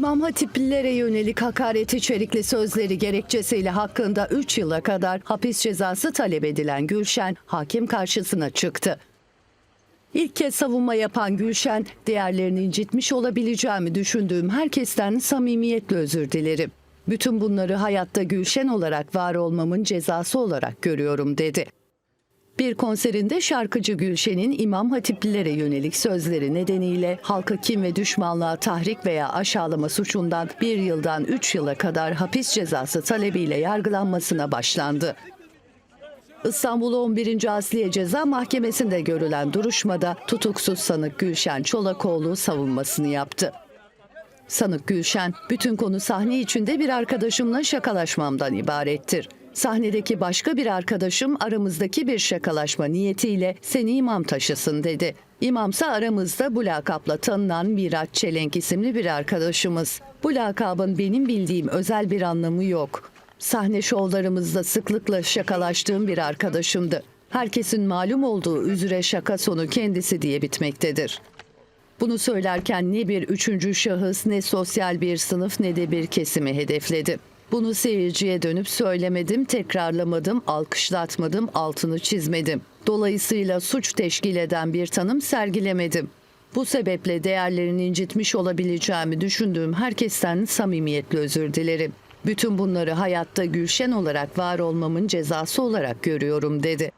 İmam Hatiplilere yönelik hakaret içerikli sözleri gerekçesiyle hakkında 3 yıla kadar hapis cezası talep edilen Gülşen hakim karşısına çıktı. İlk kez savunma yapan Gülşen, diğerlerini incitmiş olabileceğimi düşündüğüm herkesten samimiyetle özür dilerim. Bütün bunları hayatta Gülşen olarak var olmamın cezası olarak görüyorum dedi. Bir konserinde şarkıcı Gülşen'in İmam Hatiplilere yönelik sözleri nedeniyle halka kim ve düşmanlığa tahrik veya aşağılama suçundan bir yıldan üç yıla kadar hapis cezası talebiyle yargılanmasına başlandı. İstanbul 11. Asliye Ceza Mahkemesi'nde görülen duruşmada tutuksuz sanık Gülşen Çolakoğlu savunmasını yaptı. Sanık Gülşen, bütün konu sahne içinde bir arkadaşımla şakalaşmamdan ibarettir. Sahnedeki başka bir arkadaşım aramızdaki bir şakalaşma niyetiyle seni imam taşısın dedi. İmamsa aramızda bu lakapla tanınan Miraç Çelenk isimli bir arkadaşımız. Bu lakabın benim bildiğim özel bir anlamı yok. Sahne şovlarımızda sıklıkla şakalaştığım bir arkadaşımdı. Herkesin malum olduğu üzere şaka sonu kendisi diye bitmektedir. Bunu söylerken ne bir üçüncü şahıs ne sosyal bir sınıf ne de bir kesimi hedefledi. Bunu seyirciye dönüp söylemedim, tekrarlamadım, alkışlatmadım, altını çizmedim. Dolayısıyla suç teşkil eden bir tanım sergilemedim. Bu sebeple değerlerini incitmiş olabileceğimi düşündüğüm herkesten samimiyetle özür dilerim. Bütün bunları hayatta Gülşen olarak var olmamın cezası olarak görüyorum dedi.